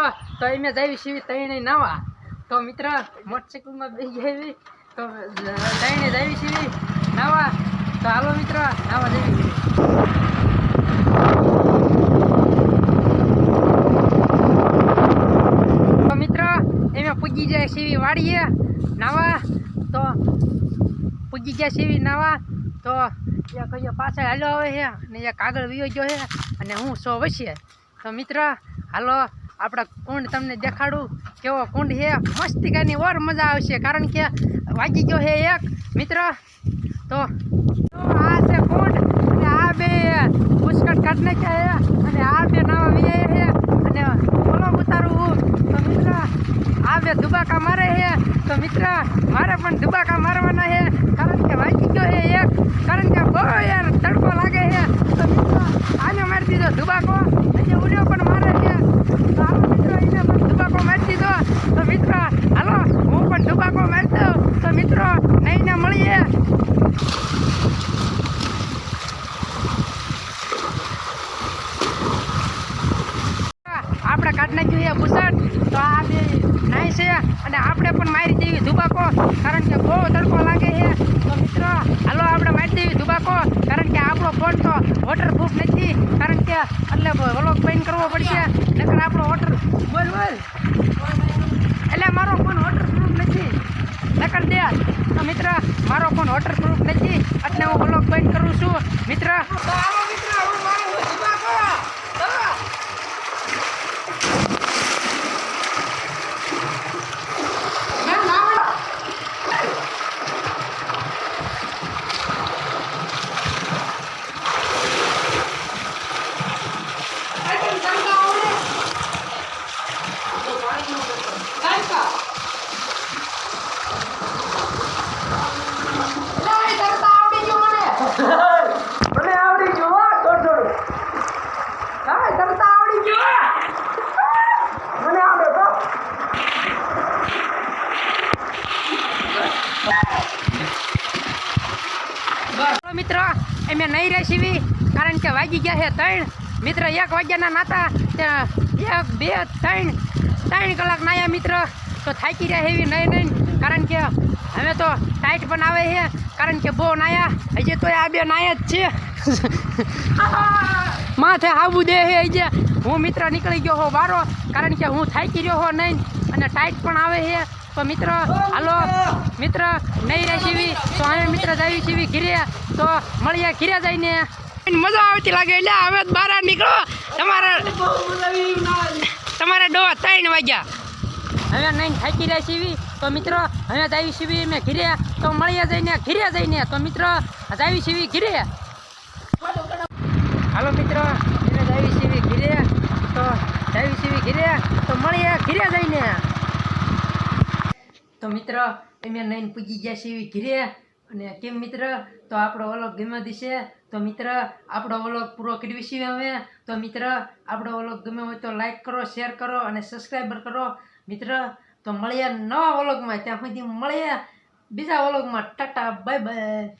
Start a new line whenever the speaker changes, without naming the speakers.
મિત્રો, તો એમ જઈ સીવી તઈને નવા. તો મિત્ર, મોટરસાઇકલમાં બેસી આવી. તો તઈને જઈ સીવી નાવા. તો હાલો મિત્ર, નાવા જઈ પૂજી જાય સીવી વાળીએ નાવા. તો પૂજી ગયા સીવી નાવા. તો એ કહીએ પાછળ હાલો આવે છે અને એ કાગળ વિયો ગયો છે અને હું સો વસીએ. તો મિત્ર, હાલો. આપણા કુંડ તમને દેખાડું. કેવો કુંડ છે? મસ્તિકાની ઓર મજા આવશે. કારણ કે વાગી ગયો છે એક, મિત્ર. તો આ છે કુંડ. અને આ બે પુષ્કળ કાઢ નાખ્યા છે. અને આ બે નાવા વીએ છે. અને બોલો ઉતારું તો મિત્ર, આ બે દુબાકા મારે છે. તો મિત્ર, મારે પણ દુબાકા મારવાના છે. કારણ કે વાગી ગયો છે એક. કારણ કે બહુ યાર તડકો લાગે છે તો મિત્ર આને મારી દીધો દુબાકો અને ઉડ્યો પણ મારે છે તો હાલો મિત્ર એને પણ દુબાકો મારી દીધો તો મિત્ર હાલો હું પણ દુબાકો મારી દઉં તો મિત્રો નહીં ને મળીએ આપણે કાઢ નાખ્યું છે તો આ બે નાય છે અને આપણે પણ મારી દેવી ધુબાકો કારણ કે બહુ તડકો લાગે છે. તો મિત્રો, હાલો આપણે મારી દેવી ધુબાકો કારણ કે આપણો ફોન તો વોટરપ્રૂફ નથી. કારણ કે એટલે વ્લોગ બંધ કરવો પડશે. નકર આપણો વોટર બોલ બોલ. એટલે મારો ફોન વોટરપ્રૂફ નથી. નકર દે. તો મિત્ર, મારો ફોન વોટરપ્રૂફ નથી. એટલે હું વ્લોગ બંધ કરું છું. મિત્ર તો આવો મિત્ર હું મારું ધુબાકો તો મને આવડી ગયું હો થોડું થોડું કાંઈ તરતા આવડી ગયું મને આવડે તો ચાલો મિત્ર અમે નહીં રહી સીવી કારણ કે વાગી ગયા છે ત્રણ. મિત્ર એક વાગ્યાના નાતા એક બે ત્રણ ત્રણ કલાક નાયા મિત્ર. તો થાકી રહ્યા એવી નહીં નહીં. કારણ કે હવે તો ટાઈટ પણ આવે છે કારણ કે બહુ નાયા. હજી તો આ બે નાયા જ છે. માથે આવું દે છે હજી. હું મિત્ર નીકળી ગયો હો બારો કારણ કે હું થાકી રહ્યો હો નહીં. અને ટાઈટ પણ આવે છે. તો મિત્ર હાલો. મિત્ર નહીં સીવી તો અમે મિત્ર જાવી સીવી ઘીરે. તો મળીએ ઘીરે જઈને. મજા આવતી લાગે એટલે હવે બહાર નીકળો. તમારા તમારા ડોવા ત્રણ વાગ્યા. હવે નહીં થાકી રહ્યા સીવી તો મિત્રો હવે જાવી સીવી મેં ઘીરે. તો મળીએ જઈને ઘીરે જઈને. તો મિત્રો જાવી સીવી ઘીરે. હાલો મિત્રો જાવી સીવી ઘીરે. તો જાવી સીવી ઘીરે. તો મળીએ ઘીરે જઈને. તો મિત્ર અમે નઈને પૂજી ગયા એવી ઘીરે. અને કેમ મિત્ર? તો આપણો ઓલોક ગમે દિશે તો મિત્ર, આપણો ઓલોક પૂરો કરવી છીએ અમે તો મિત્ર, આપણો ઓલોક ગમે હોય તો લાઈક કરો શેર કરો અને સબસ્ક્રાઈબર કરો. મિત્ર, તો મળીએ નવા ઓલોકમાં ત્યાં સુધી મળીએ. બીજા ઓલોકમાં ટાટા બાય બાય